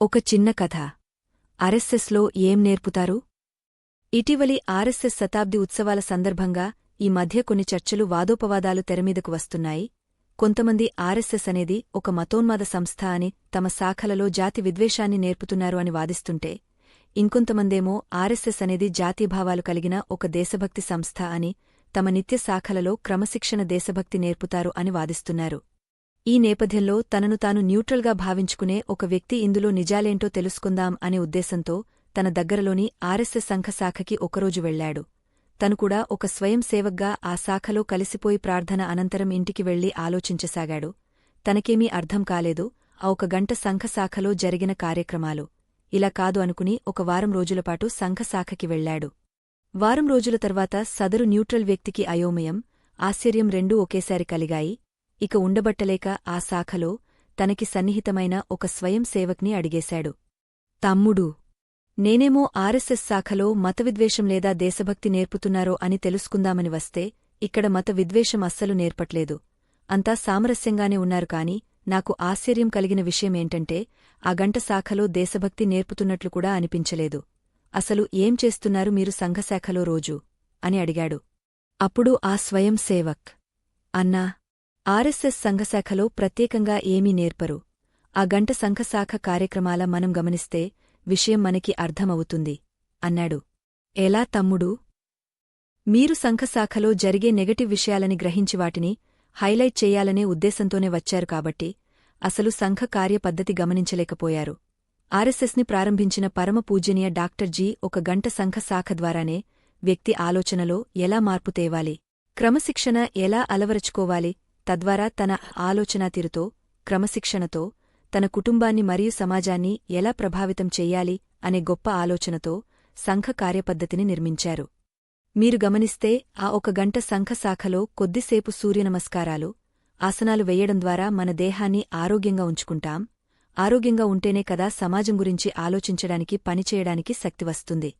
ఒక చిన్న కథ. ఆర్ఎస్ఎస్లో ఏం నేర్పుతారు? ఇటీవలి ఆర్ఎస్ఎస్ శతాబ్ది ఉత్సవాల సందర్భంగా ఈ మధ్య కొన్ని చర్చలు వాదోపవాదాలు తెరమీదకు వస్తున్నాయి. కొంతమంది ఆర్ఎస్ఎస్ అనేది ఒక మతోన్మాద సంస్థ అని తమ శాఖలలో జాతి విద్వేషాన్ని నేర్పుతున్నారు అని వాదిస్తుంటే ఇంకొంతమందేమో ఆర్ఎస్ఎస్ అనేది జాతీభావాలు కలిగిన ఒక దేశభక్తి సంస్థ అని తమ నిత్య శాఖలలో క్రమశిక్షణ దేశభక్తి నేర్పుతారు అని వాదిస్తున్నారు. ఈ నేపథ్యంలో తనను తాను న్యూట్రల్గా భావించుకునే ఒక వ్యక్తి ఇందులో నిజాలేంటో తెలుసుకుందాం అనే ఉద్దేశంతో తన దగ్గరలోని ఆర్ఎస్ఎస్ సంఘ శాఖకి ఒకరోజు వెళ్ళాడు తను కూడా ఒక స్వయం సేవగ్గా ఆ శాఖలో కలిసిపోయి ప్రార్థన అనంతరం ఇంటికి వెళ్ళి ఆలోచించసాగాడు. తనకేమీ అర్థం కాలేదు ఆ ఒక గంట సంఘశాఖలో జరిగిన కార్యక్రమాలు. ఇలా కాదు అనుకుని ఒక వారం రోజులపాటు సంఘశాఖకి వెళ్ళాడు వారం రోజుల తర్వాత సదరు న్యూట్రల్ వ్యక్తికి అయోమయం ఆశ్చర్యం రెండూ ఒకేసారి కలిగాయి. ఇక ఉండబట్టలేక ఆ శాఖలో తనకి సన్నిహితమైన ఒక స్వయం సేవక్ని అడిగేశాడు. తమ్ముడు నేనేమో ఆర్ఎస్ఎస్ శాఖలో మతవిద్వేషం లేదా దేశభక్తి నేర్పుతున్నారో అని తెలుసుకుందామని వస్తే ఇక్కడ మత విద్వేషం అస్సలు నేర్పట్లేదు. అంతా సామరస్యంగానే ఉన్నారు కాని నాకు ఆశ్చర్యం కలిగిన విషయమేంటంటే ఆ గంట శాఖలో దేశభక్తి నేర్పుతున్నట్లు కూడా అనిపించలేదు. అసలు ఏం చేస్తున్నారు మీరు సంఘశాఖలో రోజు? అని అడిగాడు. అప్పుడు ఆ స్వయం సేవక్. అన్నా ఆర్ఎస్ఎస్ సంఘశాఖలో ప్రత్యేకంగా ఏమీ నేర్పరు. ఆ గంట సంఘశాఖ కార్యక్రమాల మనం గమనిస్తే విషయం మనకి అర్థమవుతుంది అన్నాడు. ఎలా తమ్ముడు? మీరు సంఘశాఖలో జరిగే నెగటివ్ విషయాలని గ్రహించి వాటిని హైలైట్ చేయాలనే ఉద్దేశంతోనే వచ్చారు కాబట్టి అసలు సంఘ కార్యపద్ధతి గమనించలేకపోయారు. ఆర్ఎస్ఎస్ని ప్రారంభించిన పరమ పూజనీయ డాక్టర్ జీ ఒక గంట సంఘ శాఖ ద్వారానే వ్యక్తి ఆలోచనలో ఎలా మార్పు తేవాలి? క్రమశిక్షణ ఎలా అలవరచుకోవాలి? తద్వారా తన ఆలోచనాతీరుతో క్రమశిక్షణతో తన కుటుంబాన్ని మరియు సమాజాన్ని ఎలా ప్రభావితం చెయ్యాలి అనే గొప్ప ఆలోచనతో సంఘ కార్యపద్ధతిని నిర్మించారు. మీరు గమనిస్తే ఆ ఒక గంట సంఘ శాఖలో కొద్దిసేపు సూర్యనమస్కారాలు ఆసనాలు వెయ్యడం ద్వారా మన దేహాన్ని ఆరోగ్యంగా ఉంచుకుంటాం. ఆరోగ్యంగా ఉంటేనే కదా సమాజం గురించి ఆలోచించడానికి పనిచేయడానికి శక్తి వస్తుంది.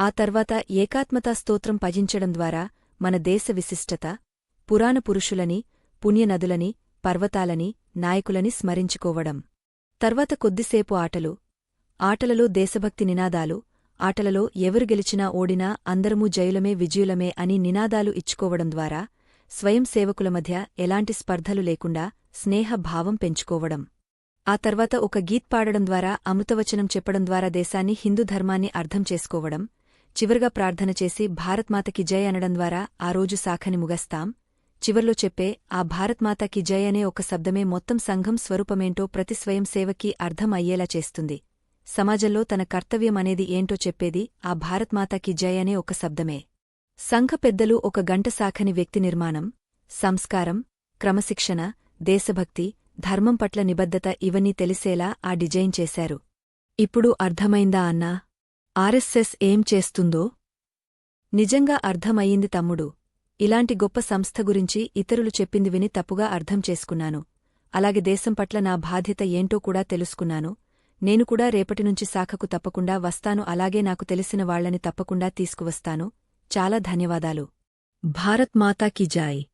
ఆ తర్వాత ఏకాత్మతా స్తోత్రం భజించడం ద్వారా మన దేశ విశిష్టత పురాణ పురుషులని పుణ్యనదులని పర్వతాలని నాయకులని స్మరించుకోవడం. తర్వాత కొద్దిసేపు ఆటలు. ఆటలలో దేశభక్తి నినాదాలు. ఆటలలో ఎవరు గెలిచినా ఓడినా అందరమూ జయులమే విజయులమే అని నినాదాలు ఇచ్చుకోవడం ద్వారా స్వయం సేవకుల మధ్య ఎలాంటి స్పర్ధలు లేకుండా స్నేహభావం పెంచుకోవడం. ఆ తర్వాత ఒక గీత్ పాడడం ద్వారా అమృతవచనం చెప్పడం ద్వారా దేశాన్ని హిందూ ధర్మాన్ని అర్థం చేసుకోవడం. చివరిగా ప్రార్థన చేసి భారత్మాతకి జయ అనడం ద్వారా ఆ రోజు శాఖని ముగస్తాం. చివర్లో చెప్పే ఆ భారత్మాతకి జయ అనే ఒక శబ్దమే మొత్తం సంఘం స్వరూపమేంటో ప్రతి స్వయం సేవకి అర్థం అయ్యేలా చేస్తుంది. సమాజంలో తన కర్తవ్యం అనేది ఏంటో చెప్పేది ఆ భారత్మాతకి జయ అనే ఒక శబ్దమే. సంఘ పెద్దలు ఒక గంట శాఖని వ్యక్తి నిర్మాణం సంస్కారం క్రమశిక్షణ దేశభక్తి ధర్మం పట్ల నిబద్ధత ఇవన్నీ తెలిసేలా ఆ డిజైన్ చేశారు. ఇప్పుడు అర్థమైందా అన్నా? ఆర్ఎస్ఎస్ ఏం చేస్తుందో? నిజంగా అర్థమయ్యింది తమ్ముడు. ఇలాంటి గొప్ప సంస్థ గురించి ఇతరులు చెప్పింది విని తప్పుగా అర్థం చేసుకున్నాను. అలాగే దేశం పట్ల నా బాధ్యత ఏంటో కూడా తెలుసుకున్నాను. నేను కూడా రేపటినుంచి శాఖకు తప్పకుండా వస్తాను. అలాగే నాకు తెలిసిన వాళ్ళని తప్పకుండా తీసుకువస్తాను. చాలా ధన్యవాదాలు. భారత్ మాతా కీ జాయ్.